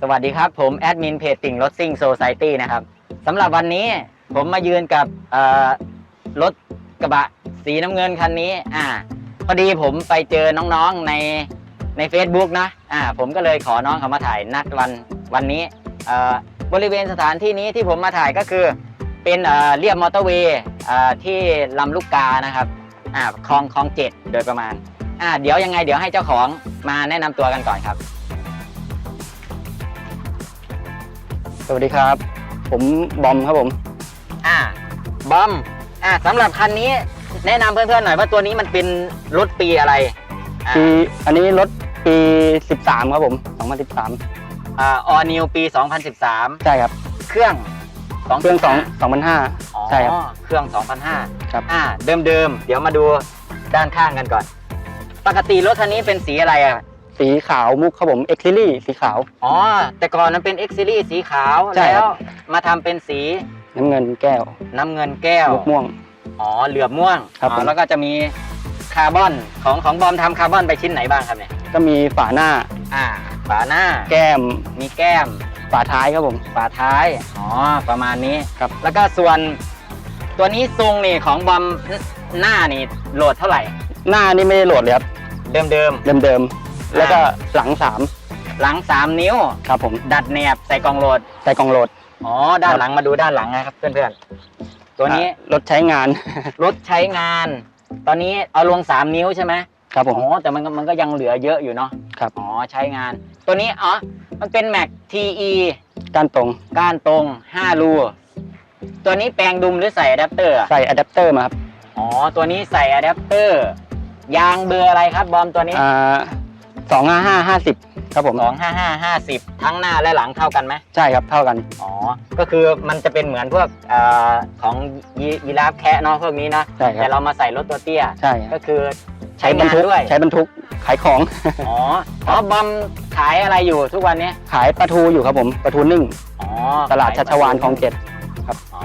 สวัสดีครับ ผมแอดมินเพจติ่งรถซิ่งโซซ i ตี้นะครับสำหรับวันนี้ผมมายืนกับรถกระบะสีน้ำเงินคันนี้ อ่า พอดีผมไปเจอน้องๆในใน Facebook นะ อ่า ผมก็เลยขอน้องเขามาถ่ายนัดวันวันนี้บริเวณสถานที่นี้ที่ผมมาถ่ายก็คือเป็นเรียบมอเตอร์เวย์ที่ลำลูกกานะครับ อ่าคลองคลองเจ็ดโดยประมาณ อ่า เดี๋ยวยังไงเดี๋ยวให้เจ้าของมาแนะนำตัวกันก่อนครับ สวัสดีครับ ผมบอมครับผม อ่าบอมอ่าสำหรับคันนี้แนะนำเพื่อนๆหน่อยว่าตัวนี้มันเป็นรถปีอะไรอ่าปีอันนี้รถปี 13 ครับผม 2013 อ่าออนิวปี 2013 ใช่ครับ เครื่องเครื่อง2 2 2005 ใช่ครับ เครื่อง 2005ครับ อ่าเดิมๆเดี๋ยวมาดูด้านข้างกันก่อน ปกติรถคันนี้เป็นสีอะไรอะ สีขาวมุกครับผม X Series สีขาว อ๋อ แต่ก่อนมันเป็น X Series สีขาวใช่ครัแล้บว มาทำเป็นสีน้ำเงินแก้วน้ำเงินแก้วลูกม่วง อ๋อ เหลือบม่วงครับอ๋ผอมแล้วก็จะมีคาร์บอนของของบอมทำคาร์บอนไปชิ้นไหนบ้างครับเนี่ย ก็มีฝาหน้าอ่า ฝาหน้า แก้มมีแก้ม ฝาท้ายครับผม ฝาท้าย อ๋อ ประมาณนี้ ครับ แล้วก็ส่วนตัวนี้ทรงนี่ของบอมหน้านี่โหลดเท่าไหร่ หน้านี่ไม่ได้โหลดเลยครับเดิมเดิมๆ แล้วก็หลังๆหลัง3นิ้ว3ครับผมดัดแหนบใส่กล่องโหลดใจกล่องโหลด อ๋อ ด้านหลังมาดูด้านหลังนะครับเพื่อนๆ ตัวนี้อะรถใช้งาน รถใช้งาน ตอนนี้เอาลง3นิ้วใช่ไหมครับผม อ๋อ แต่มันก็มันก็ยังเหลือเยอะอยู่เนาะ ครับ อ๋อ ใช้งาน ตัวนี้ อ๋อ มันเป็น Mac TE ก้านตรง ก้านตรง5รูตัวนี้แปลงดุมหรือใส่อะแดปเตอร์อะใส่อะแดปเตอร์มาครับ อ๋อ ตัวนี้ใส่อะแดปเตอร์ ยางเบอร์อะไรครับบอมตัวนี้ อ่า สองห้าห้าห้าสิบครับผมสองห้าห้าห้าสิบทั้งหน้าและหลังเท่ากันไหมใช่ครับเท่ากัน อ๋อ ก็คือมันจะเป็นเหมือนพวกเอ่อของยียีราฟแคะเนาะพวกนี้เนาะใช่คแต่รับเรามาใส่รถตัวเตี้ย ใช่คก็รับคือใช้บรรงานทุกด้วย ใช้บรรทุกขายของ อ๋ออ๋อบอมขายอะไรอยู่ทุกวันนี้ ขายปลาทูอยู่ครับผมปลาทูนึ่ง อ๋อตลาดขยชัชวานคลองเจ็ดอ๋อ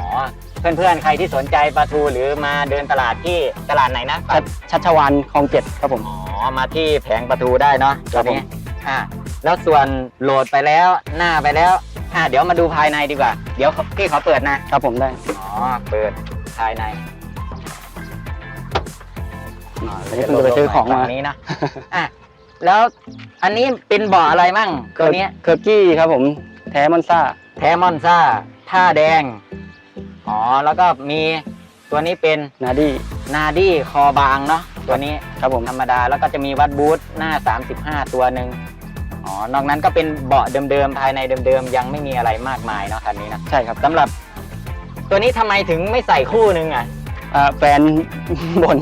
เพื่อนๆ ใครที่สนใจปลาทูหรือมาเดินตลาดที่ตลาดไหนนะชัชชัชวานคลองเจ็ดครับผม อ๋อ มาที่แผงปลาทูได้เนาะคตัรัวบผมนี้อ่าแล้วส่วนโหลดไปแล้วหน้าไปแล้วอ่าเดี๋ยวมาดูภายในดีกว่า เดี๋ยวพี่ขอเปิดนะครับผมได้อ๋อเปิดภายในอ๋ออันนี้ผมจะไปซื้อของมาฝั่นี้นะอะแล้วอันนี้เป็นเบาะอะไรมั่งตัวเนี้ยเคอร์กี้ครับผม แท้มอนซ่า แทมอนซ่าท่าแดง อ๋อ แล้วก็มีตัวนี้เป็นนาดี้นาดี้คอบางเนาะ ตัวนี้ครับผมธรรมดาแล้วก็จะมีวัดบูธหน้า 35 ตัวหนึ่งอ๋อนอกนั้นก็เป็นเบาะเดิมๆภายในเดิมๆยังไม่มีอะไรมากมายเนาะคันนี้นะใช่ครับสำหรับ ตัวนี้ทำไมถึงไม่ใส่คู่หนึงอะอ่าแฟน บน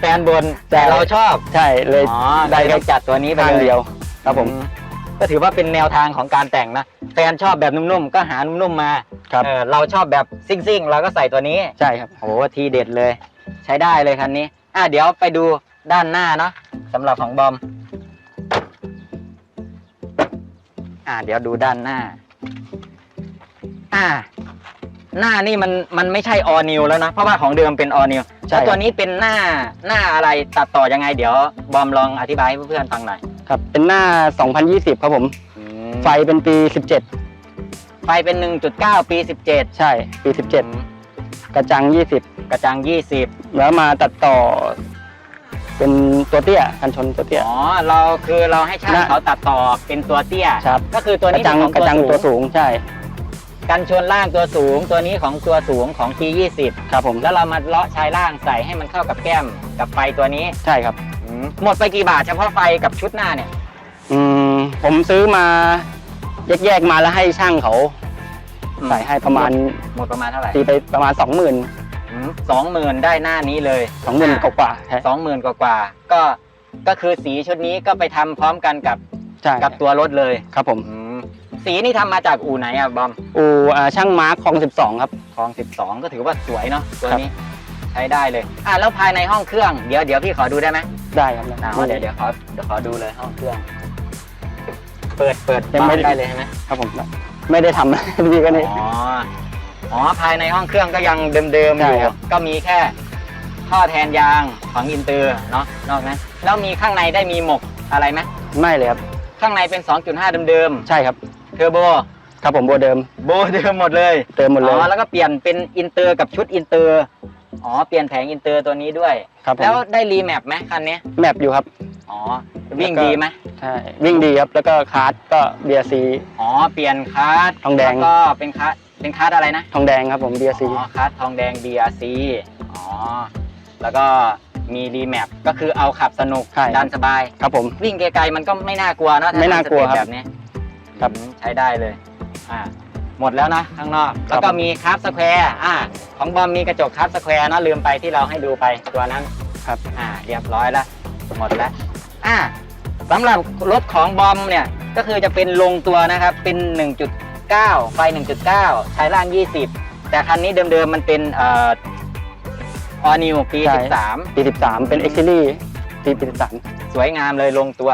แฟนบนแต่เราชอบใช่เลยอ๋อได้ได้แค่ได้จัดตัวนี้ไปข้างเลยเดียว ครับผม อืก็ถือว่าเป็นแนวทางของการแต่งนะแฟนชอบแบบนุ่มๆก็หานุ่มๆมาครับ เออเราชอบแบบซิ่งๆเราก็ใส่ตัวนี้ ใช่ครับโอ้โหทีเด็ดเลย ใช้ได้เลยคันนี้ อะเดี๋ยวไปดูด้านหน้าเนาะสำหรับของบอม อะเดี๋ยวดูด้านหน้า อะหน้านี่มันมันไม่ใช่ออนิวแล้วนะ เพราะว่าของเดิมเป็นออนิวใช่ แล้วครับตัวนี้เป็นหน้าหน้าอะไรตัดต่อยังไง เดี๋ยวบอมลองอธิบายให้เพื่อนๆฟังหน่อยครับ เป็นหน้า 2020 ครับผมอืมไฟเป็นปีไฟเป็น 1.9 ปี 17 17ใช่ ปี17 กระจัง กระจัง 20 แล้วมาตัดต่อ เป็นตัวเตี้ยกันชนตัว20เตี้ย อ๋อ เราคือเราให้ช่างหน้าเขาตัดต่อเป็นตัวเตี้ย ครับ ก็คือตัวกระนี้จังเป็นของกระจังตัตัววสูงสูงใช่กันชนล่างตัวสูง ตัวนี้ของตัวสูงของปีครับผม20แล้วเรามาเลาะชายล่างใส่ให้มันเข้ากับแก้มกับไฟตัวนี้ใช่ครับ อืมหมดไปกี่บาทเฉพาะไฟกับชุดหน้าเนี่ย อืมผมซื้อมาแยกๆมาแล้วให้ช่างเขาใส่ให้ประมาณหมดประมาณเท่าไหร่ ตีไปประมาณ20,000สองหมื่น ได้หน้านี้เลย20,000 กว่าๆใช่สองหมื่นกว่าๆก็ก็คือสีชุดนี้ก็ไปทำพร้อมกันกับใช่กับตัวรถเลยครับผมอืมสีนี่ทำมาจากอู่ไหนอะบอม อูอ่าช่างมาร์คคลอง12ครับ คลอง 12 ก็ถือว่าสวยเนาะตัวนี้ใช้ได้เลยอะแล้วภายในห้องเครื่องเดี๋ยวเดี๋ยวพี่ขอดูได้ไหมได้ครับอ่าเดี๋ยวเดี๋ยวขอเดี๋ยวขอดูเลยห้องเครื่อง เปิดเปิดยังไม่บ้านได้เลยใช่ไหมครับผมไม่ได้ทำนะ พี่ก็นี่อ๋อ อ๋อภายในห้องเครื่องก็ยังเดิมๆอใช่ยู่ครับ ก็มีแค่ท่อแทนยางของอินเตอร์เนาะนอกนั้นแล้วมีข้างในได้มีหมกอะไรไหมไม่เลยครับ ข้างในเป็น 2.5 เดิมใช่ครับ ๆเทอร์โบครับผมโบเดิม โบเดิมหมดเลยเติมหมดเลอ๋ยอแล้วก็เปลี่ยนเป็นอินเตอร์กับชุดอินเตอร์อ๋อเปลี่ยนแผงอินเตอร์ตัวนี้ด้วย ครับผมแล้วได้รีแมปไหมคันนี้แมปอยู่ครับ อ๋อวิ่งแล้วก็ ดีไหมใช่วิ่งดีครับ แล้วก็คาร์ดก็เบียซีอ๋อเปลี่ยนคาร์ดทองแดง แล้วก็เป็นคาร์ด เป็นคาร์ดอะไรนะทองแดงครับผมเบียซีอ๋อคาร์ดทองแดง BRC อ๋อแล้วก็มีรีแมปก็คือเอาขับสนุกใช่ ดันสบาย ครับผม วิ่งไกลๆมันก็ไม่น่ากลัวเนอะถ้ไม่น่ากลัวทำสเตจครับแบบนี้ครับ อืมใช้ได้เลยอ่าหมดแล้วนะข้างนอก แล้วก็ผมมีคาร์บสแควร์อ่าของบอมมีกระจกคาร์บสแควร์นะลืมไปที่เราให้ดูไปตัวนั้น ครับ อ่าเรียบร้อยแล้วหมดแล้วอ่าสำหรับรถของบอมเนี่ยก็คือจะเป็นลงตัวนะครับเป็น 1.9 ไฟ 1.9 ใช้ล่าง 20 แต่คันนี้เดิมๆ มันเป็นเอ่อออนิวปี ใช่ 13 ปีสิบสามเป็นเอ็กซิลี่ปีปีสิบสามสวยงามเลยลงตัว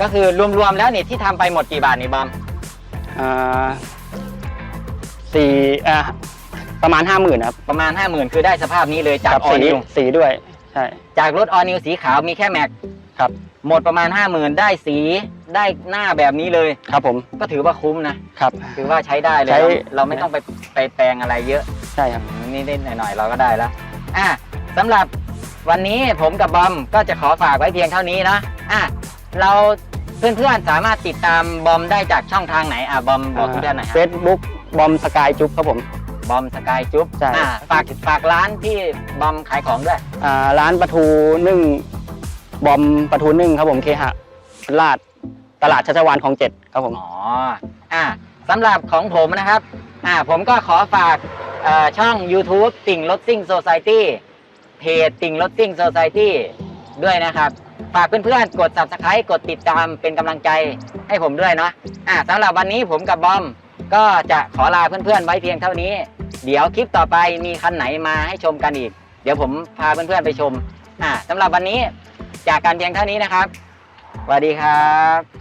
ก็คือรวมๆ แล้วเนี่ยที่ทำไปหมดกี่บาทนี่บอม อ่าสี่อ่าประมาณห้าหมื่นครับประมาณ 50,000 คือได้สภาพนี้เลยจาก กับออสีนิวสีด้วย ใช่ จากรถออนิวสีขาวมีแค่แม็กครับ หมดประมาณ 50,000 ได้สีได้หน้าแบบนี้เลย ครับผมก็ถือว่าคุ้มนะ ครับ ถือว่าใช้ได้เลยใช้ เราเราไม่ต้องไปไปแปลงอะไรเยอะใช่ครับ นิดๆหน่อยๆเราก็ได้แล้วอะสำหรับวันนี้ผมกับบอมก็จะขอฝากไว้เพียงเท่านี้นะอะเราเพื่อนๆสามารถติดตามบอมได้จากช่องทางไหนอะบอมบอกเพื่อนๆหน่อยเฟฮะซบุ๊กบอมสกายจุ๊บครับผม บอมสกายจุ๊บใช่ อะฝากฝากร้านที่บอมขายของด้วย อ่าร้านปลาทูนึ่ง บอมปลาทูนึ่งครับผมเคหะลาดตลาดชัชวานของเจ็ดครับผมอ๋ออ่าสำหรับของผมนะครับอ่าผมก็ขอฝากช่อง YouTube ติ่งรถซิ่งโซซ i ตี้เพจติ่งรถซิ่งโซซ i ตี้ด้วยนะครับฝากเพื่อนๆ กด subscribe กดติดตามเป็นกำลังใจให้ผมด้วยเนาะอ่าสำหรับวันนี้ผมกับบอมก็จะขอลาเพื่อนๆ ไว้เพียงเท่านี้ เดี๋ยวคลิปต่อไปมีคันไหนมาให้ชมกันอีก เดี๋ยวผมพาเพื่อนๆ ไปชมอ่าสำหรับวันนี้ จากการเพียงเท่านี้นะครับสวัสดีครับ